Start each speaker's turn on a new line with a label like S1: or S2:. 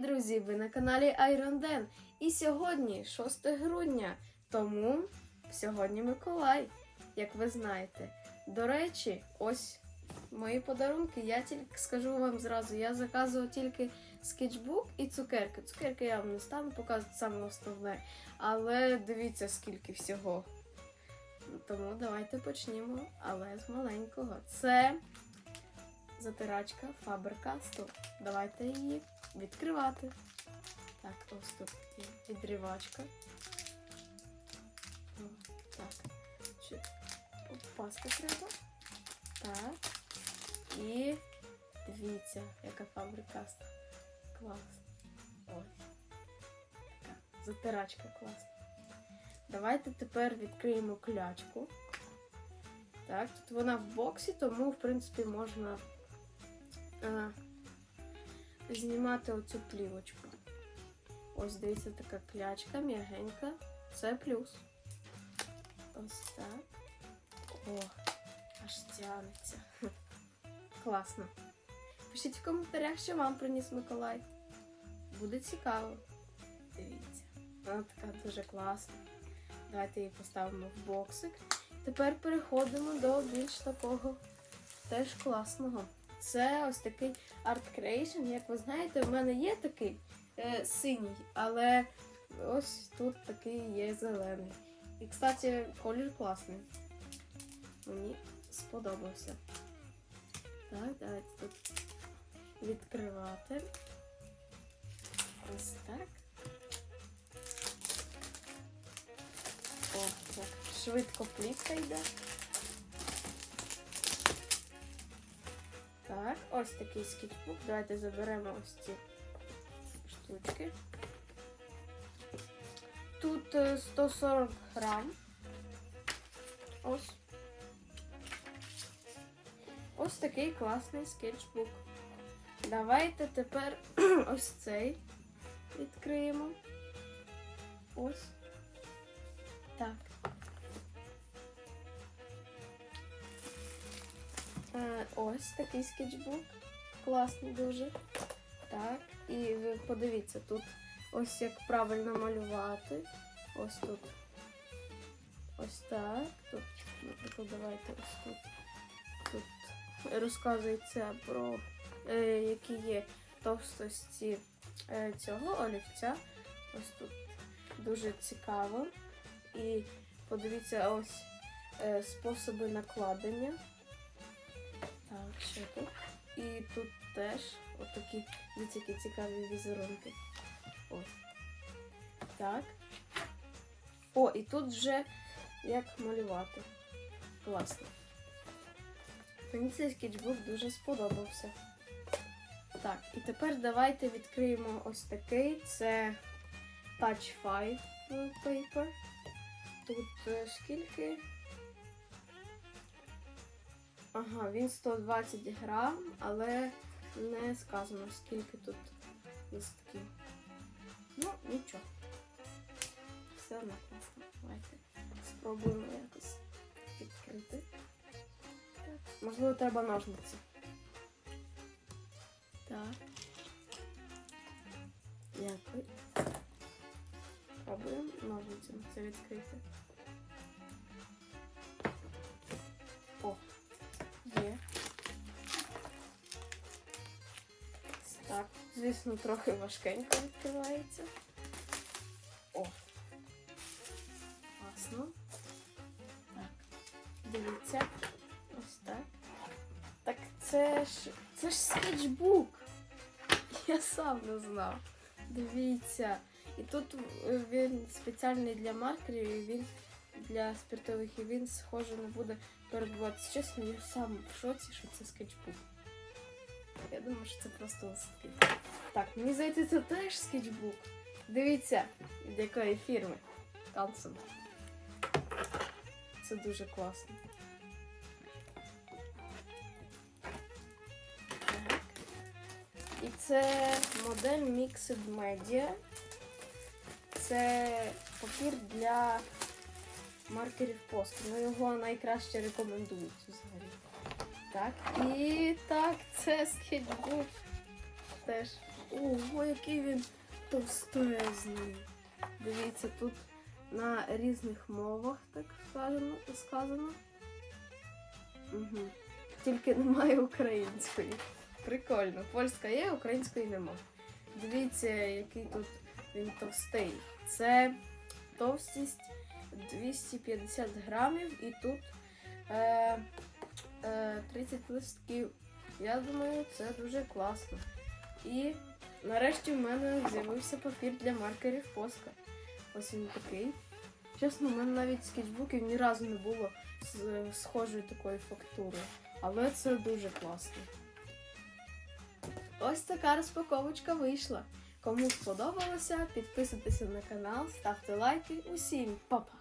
S1: друзі! Ви на каналі Iron Den. І сьогодні 6 грудня, тому сьогодні Миколай, як ви знаєте. До речі, ось мої подарунки. Я тільки скажу вам зразу, я заказував тільки скетчбук і цукерки. Цукерки я вам не стану показувати саме основне, але дивіться, скільки всього. Тому давайте почнімо, але з маленького. Це затирачка Faber-Castell. Давайте її відкривати. Так, ось тут є відривачка. Так. Чи паска треба? Так. І дивіться, яка Faber-Castell. Клас. Ось. Така затирачка класна. Давайте тепер відкриємо клячку. Так, тут вона в боксі, тому, в принципі, можна е, знімати оцю плівочку. Ось дивіться, така клячка, м'ягенька. Це плюс. Ось так. О, аж тянеться. Класно. Пишіть в коментарях, що вам приніс Миколай. Буде цікаво. Дивіться. Вона така дуже класна. Давайте її поставимо в боксик. Тепер переходимо до більш такого теж класного. Це ось такий Art Creation. Як ви знаєте, в мене є такий е, синій, але ось тут такий є зелений. І, кстати, колір класний. Мені сподобався. Так, давайте тут відкривати. Ось так. О, так. Швидко плівка йде. Ось такий скетчбук. Давайте заберемо ось ці штучки. Тут е, 140 грам. Ось. Ось такий класний скетчбук. Давайте тепер ось цей відкриємо. Ось. Так. Ось такий скетчбук. Класний дуже. Так. І ви подивіться, тут ось як правильно малювати. Ось тут. Ось так. Тут, наприклад, давайте ось тут. Тут розказується про е, які є товстості е, цього олівця. Ось тут дуже цікаво. І подивіться ось е, способи накладення. Тут теж отакі які цікаві візерунки. Ось. Так. О, і тут вже як малювати. Класно. Мені цей скетчбук дуже сподобався. Так, і тепер давайте відкриємо ось такий. Це Touch 5 paper. Тут е, скільки? Ага, він 120 грам, але не сказано, скільки тут листків. Ну, нічого. Все одно класно. Давайте спробуємо якось відкрити. Так. Можливо, треба ножниці. Так. Дякую. Пробуємо ножницями це відкрити. Звісно, трохи важкенько відкривається. О. Класно. Так, дивіться. Ось так. Так це ж. Це ж скетчбук. Я сам не знав. Дивіться. І тут він спеціальний для маркерів, і він для спиртових, і він схоже не буде перебуватися. Чесно, я сам в шоці, що це скетчбук. Я думаю, що це просто листки. Так, мені здається, це теж скетчбук. Дивіться, від якої фірми. Кансон. Це дуже класно. Так. І це модель Mixed Media. Це папір для маркерів посту. Ну, його найкраще рекомендують взагалі. Так, і так, це скетчбук. Теж Ого, який він товстезний. Дивіться, тут на різних мовах так сказано. сказано. Угу. Тільки немає української. Прикольно. Польська є, української нема. Дивіться, який тут він товстий. Це товстість 250 грамів і тут е, е, 30 листків. Я думаю, це дуже класно. І нарешті в мене з'явився папір для маркерів Поска. Ось він такий. Чесно, в мене навіть скетчбуків ні разу не було з схожою такою фактурою. Але це дуже класно. Ось така розпаковочка вийшла. Кому сподобалося, підписуйтеся на канал, ставте лайки. Усім па-па!